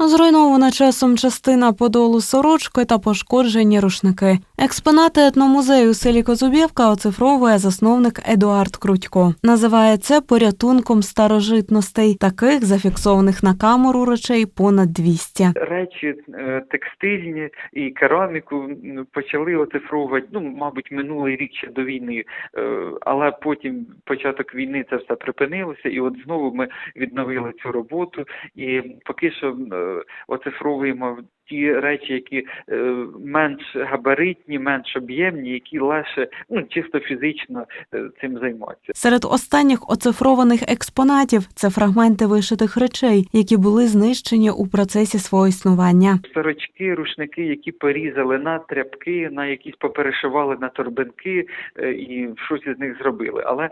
Зруйнована часом частина подолу сорочки та пошкоджені рушники. Експонати етномузею селі Козубєвка оцифровує засновник Едуард Крутько. Називає це порятунком старожитностей, таких зафіксованих на камеру речей понад 200. речі е, текстильні і кераміку почали оцифровувати, ну, мабуть, минулий рік ще до війни, Е, але потім початок війни це все припинилося, і от знову ми відновили цю роботу. І поки що е, оцифровуємо ті речі, які е, менш габаритні, менш об'ємні, які легше, ну, чисто фізично е, цим займатися. Серед останніх оцифрованих експонатів це фрагменти вишитих речей, які були знищені у процесі свого існування. сорочки, рушники, які порізали на тряпки, на якісь поперешивали на торбинки е, і щось із них зробили. Але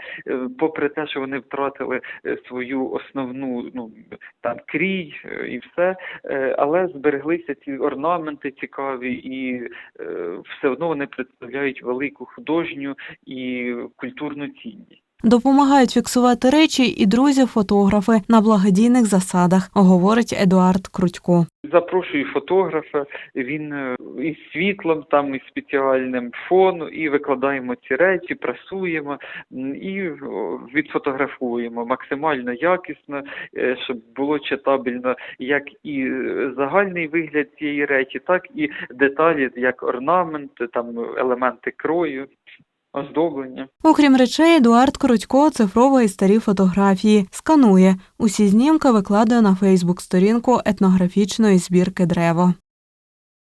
попри те, що вони втратили свою основну ну там крій і все, але збереглися ці орнаменти цікаві, і е, все одно вони представляють велику художню і культурну цінність. Допомагають фіксувати речі і друзі-фотографи на благодійних засадах, говорить Едуард Крутько. Запрошую фотографа, він е, із світлом, там із спеціальним фоном, і викладаємо ці речі, прасуємо і відфотографуємо максимально якісно, е, щоб було читабельно як і е, загальний вигляд цієї речі, так і деталі, як орнамент, там елементи крою, оздоблення. Окрім речей, Едуард Коротько оцифровує старі фотографії, сканує. Усі знімки викладає на Фейсбук сторінку етнографічної збірки Древо.